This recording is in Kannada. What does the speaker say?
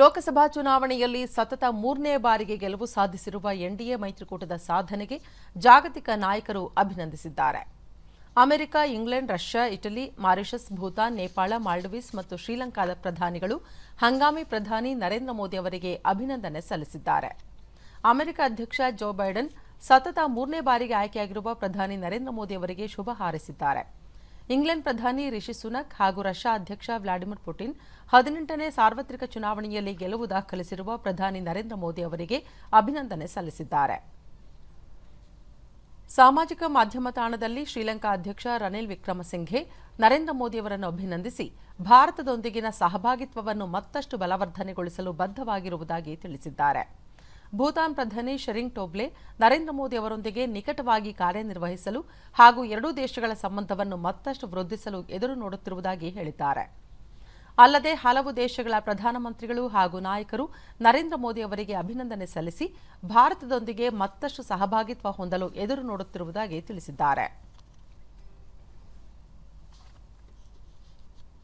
ಲೋಕಸಭಾ ಚುನಾವಣೆಯಲ್ಲಿ ಸತತ ಮೂರನೇ ಬಾರಿಗೆ ಗೆಲುವು ಸಾಧಿಸಿರುವ ಎನ್ಡಿಎ ಮೈತ್ರಿಕೂಟದ ಸಾಧನೆಗೆ ಜಾಗತಿಕ ನಾಯಕರು ಅಭಿನಂದಿಸಿದ್ದಾರೆ. America, England, Russia, Italy, Mauritius, Bhutan, Nepal, Maldives ಮತ್ತು ಶ್ರೀಲಂಕಾದ ಪ್ರಧಾನಿಗಳು ಹಂಗಾಮಿ ಪ್ರಧಾನಿ ನರೇಂದ್ರ ಮೋದಿ ಅವರಿಗೆ ಅಭಿನಂದನೆ ಸಲ್ಲಿಸಿದ್ದಾರೆ. ಅಮೆರಿಕ ಅಧ್ಯಕ್ಷ ಜೋ ಬೈಡನ್ ಸತತ ಮೂರನೇ ಬಾರಿಗೆ ಆಯ್ಕೆಯಾಗಿರುವ ಪ್ರಧಾನಿ ನರೇಂದ್ರ ಮೋದಿ ಅವರಿಗೆ ಶುಭ ಹಾರೈಸಿದ್ದಾರೆ. ಇಂಗ್ಲೆಂಡ್ ಪ್ರಧಾನಿ ರಿಷಿ ಸುನಕ್ ಹಾಗೂ ರಷ್ಯಾ ಅಧ್ಯಕ್ಷ ವ್ಲಾಡಿಮಿರ್ ಪುಟಿನ್ ಹದಿನೆಂಟನೇ ಸಾರ್ವತ್ರಿಕ ಚುನಾವಣೆಯಲ್ಲಿ ಗೆಲುವು ದಾಖಲಿಸಿರುವ ಪ್ರಧಾನಿ ನರೇಂದ್ರ ಮೋದಿ ಅವರಿಗೆ ಅಭಿನಂದನೆ ಸಲ್ಲಿಸಿದ್ದಾರೆ. ಸಾಮಾಜಿಕ ಮಾಧ್ಯಮ ತಾಣದಲ್ಲಿ ಶ್ರೀಲಂಕಾ ಅಧ್ಯಕ್ಷ ರನಿಲ್ ವಿಕ್ರಮಸಿಂಘೆ ನರೇಂದ್ರ ಮೋದಿಯವರನ್ನು ಅಭಿನಂದಿಸಿ, ಭಾರತದೊಂದಿಗಿನ ಸಹಭಾಗಿತ್ವವನ್ನು ಮತ್ತಷ್ಟು ಬಲವರ್ಧನೆಗೊಳಿಸಲು ಬದ್ಧವಾಗಿರುವುದಾಗಿ ತಿಳಿಸಿದ್ದಾರೆ. ಭೂತಾನ್ ಪ್ರಧಾನಿ ಶೆರಿಂಗ್ ಟೋಬ್ಲೆ, ನರೇಂದ್ರ ಮೋದಿ ಅವರೊಂದಿಗೆ ನಿಕಟವಾಗಿ ಕಾರ್ಯನಿರ್ವಹಿಸಲು ಹಾಗೂ ಎರಡೂ ದೇಶಗಳ ಸಂಬಂಧವನ್ನು ಮತ್ತಷ್ಟು ವೃದ್ಧಿಸಲು ಎದುರು ನೋಡುತ್ತಿರುವುದಾಗಿ ಹೇಳಿದ್ದಾರೆ. ಅಲ್ಲದೆ ಹಲವು ದೇಶಗಳ ಪ್ರಧಾನಮಂತ್ರಿಗಳು ಹಾಗೂ ನಾಯಕರು ನರೇಂದ್ರ ಮೋದಿ ಅವರಿಗೆ ಅಭಿನಂದನೆ ಸಲ್ಲಿಸಿ ಭಾರತದೊಂದಿಗೆ ಮತ್ತಷ್ಟು ಸಹಭಾಗಿತ್ವ ಹೊಂದಲು ಎದುರು ನೋಡುತ್ತಿರುವುದಾಗಿ ತಿಳಿಸಿದ್ದಾರೆ.